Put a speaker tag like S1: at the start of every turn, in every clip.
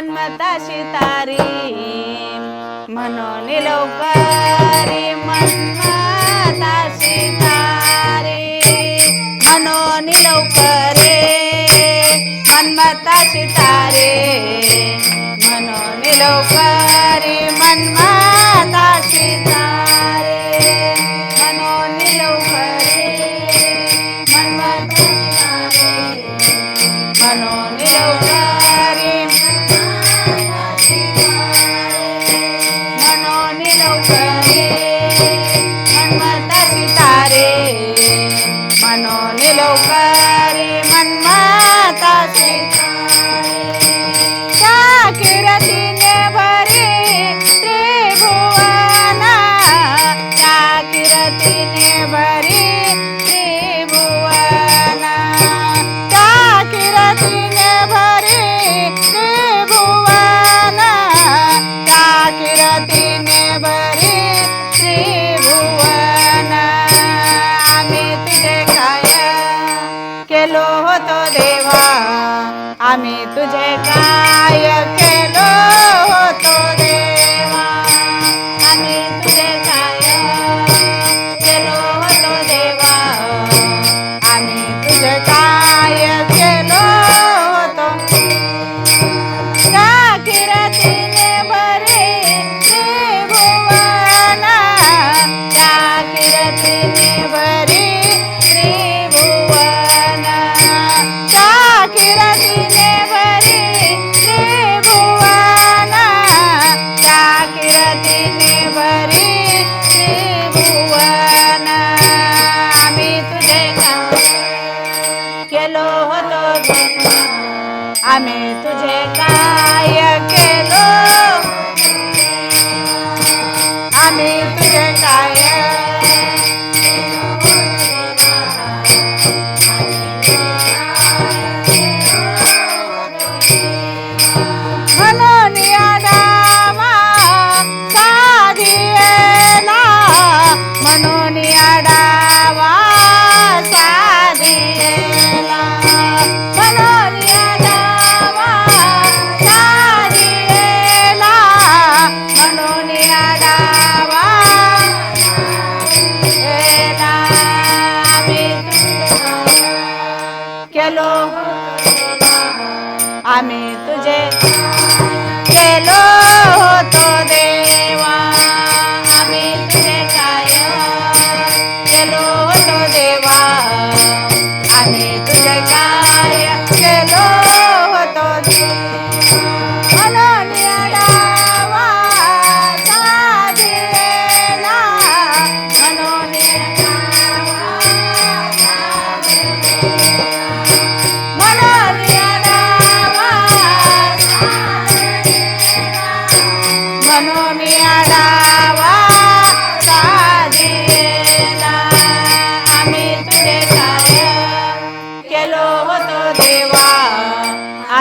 S1: मताशी तारी म्हणून लवकरी मताशी तारी म्हणून लवकरे मन्मताशी तारे म्हणून लवकर मन्मताशी तारे म्हणून लवकरी मन्मताशी शाकिरतीने भरी त्रिभुवन शाकिरतीने भरी आम्ही तुझे काय केलो होतो देवा? आम्ही तुझे काय केलो होतो देवा? आम्ही तुझे काय केलो होतो? शाकिरतीने भरे त्रिभुवन आम्ही तुझे केलो होतो काय केलो? आम्ही तुझे काय आम्ही तुझे केलो होतो देवा आम्ही तुझे काय केलो होतो देवा आम्ही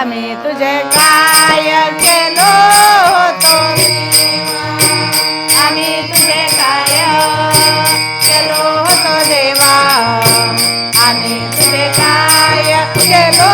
S1: आम्ही तुझे काय केलो होतो देवा. आम्ही तुझे काय केलो होतो देवा आम्ही तुझे काय केलो